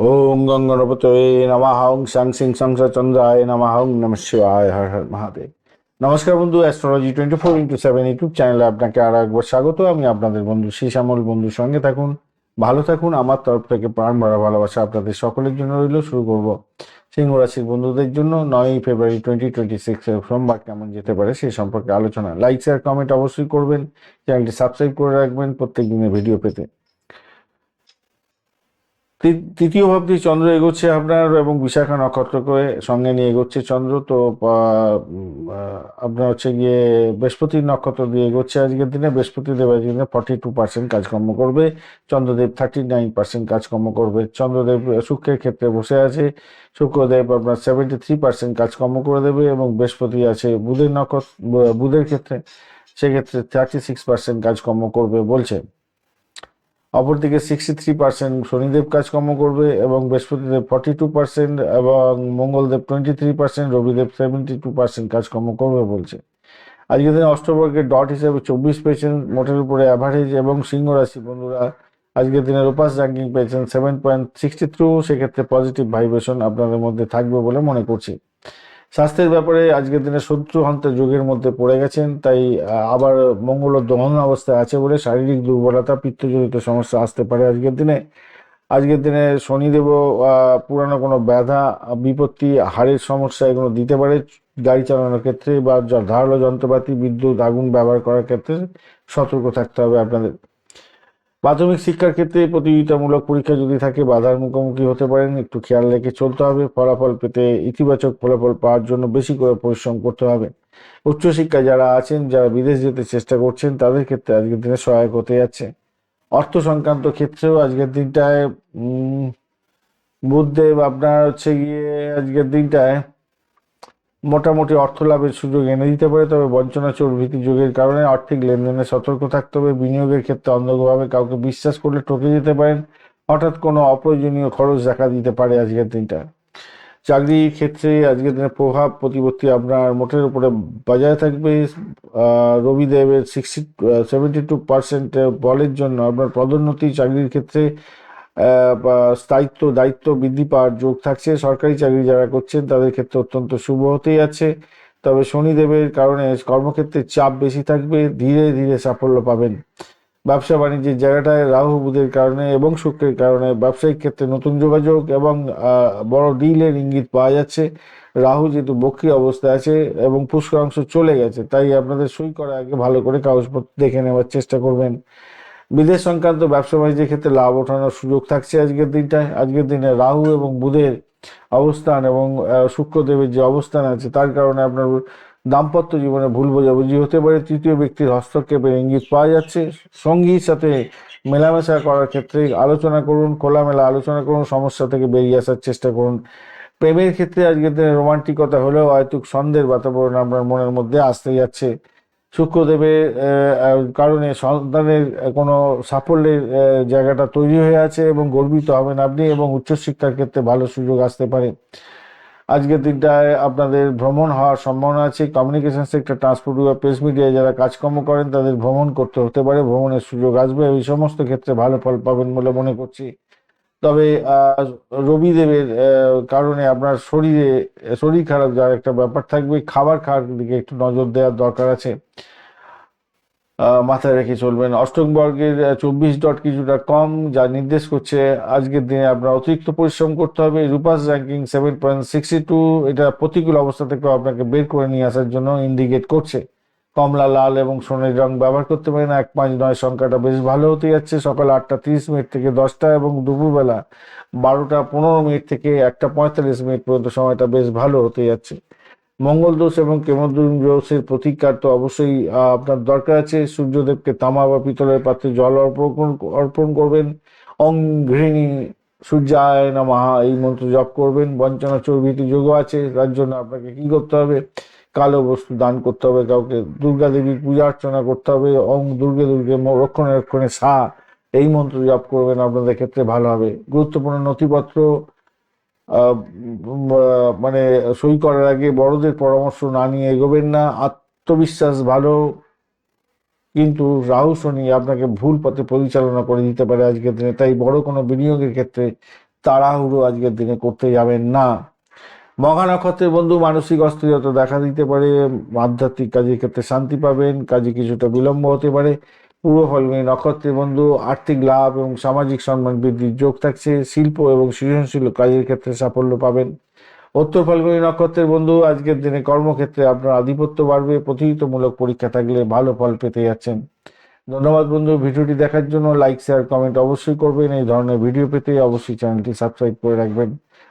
ওম গঙ্গনপতয়ে নমঃ হং সাং সিং সংসা চন্দ্রায় নমঃ ওং নম শিবায় হর হর মহাদেব নমস্কার বন্ধু astrology twenty four into seven YouTube চ্যানেলে আপনাকে আর একবার স্বাগত। আমি আপনাদের বন্ধু শ্যামল বন্ধুর সঙ্গে থাকুন, ভালো থাকুন। আমার তরফ থেকে প্রাণ ভরা ভালোবাসা আপনাদের সকলের জন্য রইল, শুরু করব সিংহ রাশির বন্ধুদের জন্য। নয়ই ফেব্রুয়ারি টোয়েন্টি টোয়েন্টি সিক্স সোমবার কেমন যেতে পারে সেই সম্পর্কে আলোচনা। লাইক শেয়ার কমেন্ট অবশ্যই করবেন। চ্যানেলটি সাবস্ক্রাইব করে রাখবেন প্রত্যেক দিনের ভিডিও পেতে। তৃতীয় ভাবটি চন্দ্র এগোচ্ছে আপনার এবং বিশাখা নক্ষত্রকে সঙ্গে নিয়ে এগোচ্ছে চন্দ্র। তো আপনার হচ্ছে গিয়ে বৃহস্পতির নক্ষত্র দিয়ে এগোচ্ছে আজকের দিনে। বৃহস্পতি দেব আজকের দিনে ফর্টি টু পার্সেন্ট কাজকর্ম করবে। চন্দ্রদেব থার্টি নাইন পার্সেন্ট কাজকর্ম করবে। চন্দ্রদেব শুক্রের ক্ষেত্রে বসে আছে। শুক্রদেব আপনার সেভেন্টি থ্রি পার্সেন্ট কাজকর্ম করে দেবে এবং বৃহস্পতি আছে বুধের নক্ষত্র, বুধের ক্ষেত্রে, সেক্ষেত্রে থার্টি সিক্স পার্সেন্ট কাজকর্ম করবে বলছে। অপরদিকে সিক্সটি থ্রি পার্সেন্ট শনিদেব কাজকর্ম করবে এবং বৃহস্পতিদেব ফর্টি টু পার্সেন্ট এবং Mangaldev twenty three percent Rabidev seventy two percent কাজকর্ম করবে বলছে। আজকের দিনে অষ্টবর্গের ডট হিসেবে চব্বিশ পেয়েছেন মোটের উপরে অ্যাভারেজ এবং সিংহ রাশি বন্ধুরা আজকের দিনের উপাস র্যাঙ্কিং পেয়েছেন সেভেন পয়েন্ট সিক্সটি থ্রু সেক্ষেত্রে পজিটিভ ভাইব্রেশন আপনাদের মধ্যে থাকবে বলে মনে করছি। স্বাস্থ্যের ব্যাপারে আজকের দিনে শত্রু হন্তের যুগের মধ্যে পড়ে গেছেন, তাই আবার মঙ্গল দহন অবস্থায় আছে বলে শারীরিক দুর্বলতা, পিত্তজনিত সমস্যা আসতে পারে আজকের দিনে। আজকের দিনে শনিদেব পুরানো কোনো ব্যথা বিপত্তি, হাড়ের সমস্যা এগুলো দিতে পারে গাড়ি চালানোর ক্ষেত্রে বা ধারালো যন্ত্রপাতি, বিদ্যুৎ, আগুন ব্যবহার করার ক্ষেত্রে সতর্ক থাকতে হবে আপনাদের। প্রাথমিক শিক্ষার ক্ষেত্রে প্রতিযোগিতামূলক পরীক্ষা যদি থাকে, বাধার মুখোমুখি হতে পারেন। একটু খেয়াল রেখে চলতে হবে। ফলাফল পেতে ইতিবাচক ফলাফল পাওয়ার জন্য বেশি করে পরিশ্রম করতে হবে। উচ্চশিক্ষায় যারা আছেন, যারা বিদেশ যেতে চেষ্টা করছেন, তাদের ক্ষেত্রে আজকের দিনে সহায়ক হতে যাচ্ছে। অর্থ সংক্রান্ত ক্ষেত্রেও আজকের দিনটায় বুধদেব আপনার হচ্ছে গিয়ে আজকের দিনটায় মোটামুটি অর্থ লাভের সুযোগ এনে দিতে পারে, তবে বঞ্চনা চোর ভীতি যুগের কারণে আর্থিক লেনদেনে সতর্ক থাকতে হবে। বিনিয়োগের ক্ষেত্রে অন্ধভাবে কাউকে বিশ্বাস করলে ঠকে যেতে পারেন। হঠাৎ কোনো অপ্রয়োজনীয় খরচ দেখা দিতে পারে আজকের দিনটা। চাকরির ক্ষেত্রে আজকের দিনে প্রভাব, প্রতিপত্তি আপনার মোটের উপরে বজায় থাকবে। রবিদেবের সিক্সটি সেভেন্টি টু পার্সেন্ট বলের জন্য আপনার পদোন্নতি চাকরির ক্ষেত্রে স্থায়িত্ব দায়িত্ব বৃদ্ধি পাওয়ার যোগ থাকছে। সরকারি চাকরি যারা করছেন, তাদের ক্ষেত্রে অত্যন্ত শুভ হতেই আছে তবে শনিদেবের কারণে কর্মক্ষেত্রে চাপ বেশি থাকবে। ধীরে ধীরে সাফল্য পাবেন। ব্যবসা বাণিজ্যের জায়গাটায় রাহু বুধের কারণে এবং শুক্রের কারণে ব্যবসায়িক ক্ষেত্রে নতুন যোগাযোগ এবং বড় ডিলের ইঙ্গিত পাওয়া যাচ্ছে। রাহু যেহেতু বক্রি অবস্থায় আছে এবং পুষ্করাংশ চলে গেছে, তাই আপনাদের সই করার আগে ভালো করে কাগজপত্র দেখে নেওয়ার চেষ্টা করবেন। বিদেশ সংক্রান্ত ব্যবসা বাণিজ্যের ক্ষেত্রে লাভ ওঠানোর সুযোগ থাকছে আজকের দিনটায়। আজকের দিনে রাহু এবং বুধের অবস্থান এবং শুক্রদেবের যে অবস্থান আছে, তার কারণে আপনার দাম্পত্য জীবনে ভুল বোঝাবুঝি হতে পারে। তৃতীয় ব্যক্তির হস্তক্ষেপের ইঙ্গিত পাওয়া যাচ্ছে। সঙ্গীর সাথে মেলামেশা করার ক্ষেত্রে আলোচনা করুন, খোলামেলা আলোচনা করুন, সমস্যা থেকে বেরিয়ে আসার চেষ্টা করুন। প্রেমের ক্ষেত্রে আজকের দিনে রোমান্টিকতা হলেও হয়তো সন্দেহের বাতাবরণ আপনার মনের মধ্যে আসতে যাচ্ছে। শুক্রদেবের কারণে সন্তানের কোনো সাফল্যের জায়গাটা তৈরি হয়ে আছে এবং গর্বিত হবেন আপনি এবং উচ্চশিক্ষার ক্ষেত্রে ভালো সুযোগ আসতে পারে। আজকের দিনটায় আপনাদের ভ্রমণ হওয়ার সম্ভাবনা আছে। কমিউনিকেশন সেক্টর ট্রান্সপোর্ট বা প্রেস মিডিয়ায় যারা কাজকর্ম করেন, তাদের ভ্রমণ করতে হতে পারে। ভ্রমণের সুযোগ আসবে। এই সমস্ত ক্ষেত্রে ভালো ফল পাবেন বলে মনে করছি। তবে আহ, রবিদেবের আহ, কারণে আপনার শরীরে শরীর খারাপ যার একটা ব্যাপার থাকবে। খাবার খাওয়ার দিকে একটু নজর দেওয়ার দরকার আছে। মাথায় রেখে চলবেন। অষ্টম বর্গের চব্বিশ ডট কিছুটা কম যা নির্দেশ করছে আজকের দিনে আপনার অতিরিক্ত পরিশ্রম করতে হবে। Rupa's ranking seven point sixty two এটা প্রতিকূল অবস্থা থেকে আপনাকে বের করে নিয়ে আসার জন্য ইন্ডিকেট করছে। কমলা, লাল এবং সোনের রং ব্যবহার করতে পারেন এক পাঁচ নয় সংখ্যাটা বেশ ভালো হতে যাচ্ছে। সকাল আটটা তিরিশ মিনিট থেকে দশটা এবং দুপুরবেলা বারোটা পনেরো মিনিট থেকে একটা পঁয়তাল্লিশ মিনিট পর্যন্ত সময়টা বেশ ভালো হতে যাচ্ছে। মঙ্গল দোষ এবং কেমদ্রুম দোষের প্রতিকার তো অবশ্যই আপনার দরকার আছে। সূর্যদেবকে তামা বা পিতলের পাত্রে জল অর্পণ অর্পণ করবেন। অং ঘৃণী সূর্যায় নমঃ, এই মন্ত্র জপ করবেন। বঞ্চনা চর্বিত যোগ আছে। তার জন্য আপনাকে কি করতে হবে? কালো বস্তু দান করতে হবে কাউকে, দুর্গা দেবীর পূজা অর্চনা করতে হবে অং দুর্গে দুর্গে ম- রক্ষণে রক্ষণে সা, এই মন্ত্র জপ করবেন, আপনাদের ক্ষেত্রে ভালো হবে। গুরুত্বপূর্ণ নথিপত্র মানে সই করার আগে বড়দের পরামর্শ না নিয়ে এগোবেন না, আত্মবিশ্বাস ভালো, কিন্তু রাহু শনি আপনাকে ভুল পথে পরিচালনা করে দিতে পারে আজকের দিনে, তাই বড় কোনো বিনিয়োগের ক্ষেত্রে তাড়াহুড়ো আজকের দিনে করতে যাবেন না। মঘা নক্ষত্রের বন্ধু মানসিক অস্থিরতা দেখা দিতে পারে, আধ্যাত্মিক কাজের ক্ষেত্রে শান্তি পাবেন, কাজে কিছুটা বিলম্ব হতে পারে। পূর্ব ফলগুনি নক্ষত্রের বন্ধু, আর্থিক লাভ এবং সামাজিক সম্মান বৃদ্ধির যোগ থাকছে, শিল্প এবং সৃজনশীল কাজের ক্ষেত্রে সাফল্য পাবেন। উত্তর ফাল্গুনী নক্ষত্রের বন্ধু, আজকের দিনে কর্মক্ষেত্রে আপনার আধিপত্য বাড়বে প্রতিযোগিতামূলক পরীক্ষা থাকলে ভালো ফল পেতে যাচ্ছেন। ধন্যবাদ বন্ধু, ভিডিওটি দেখার জন্য লাইক, শেয়ার, কমেন্ট অবশ্যই করবেন। এই ধরনের ভিডিও পেতে অবশ্যই চ্যানেলটি সাবস্ক্রাইব করে রাখবেন।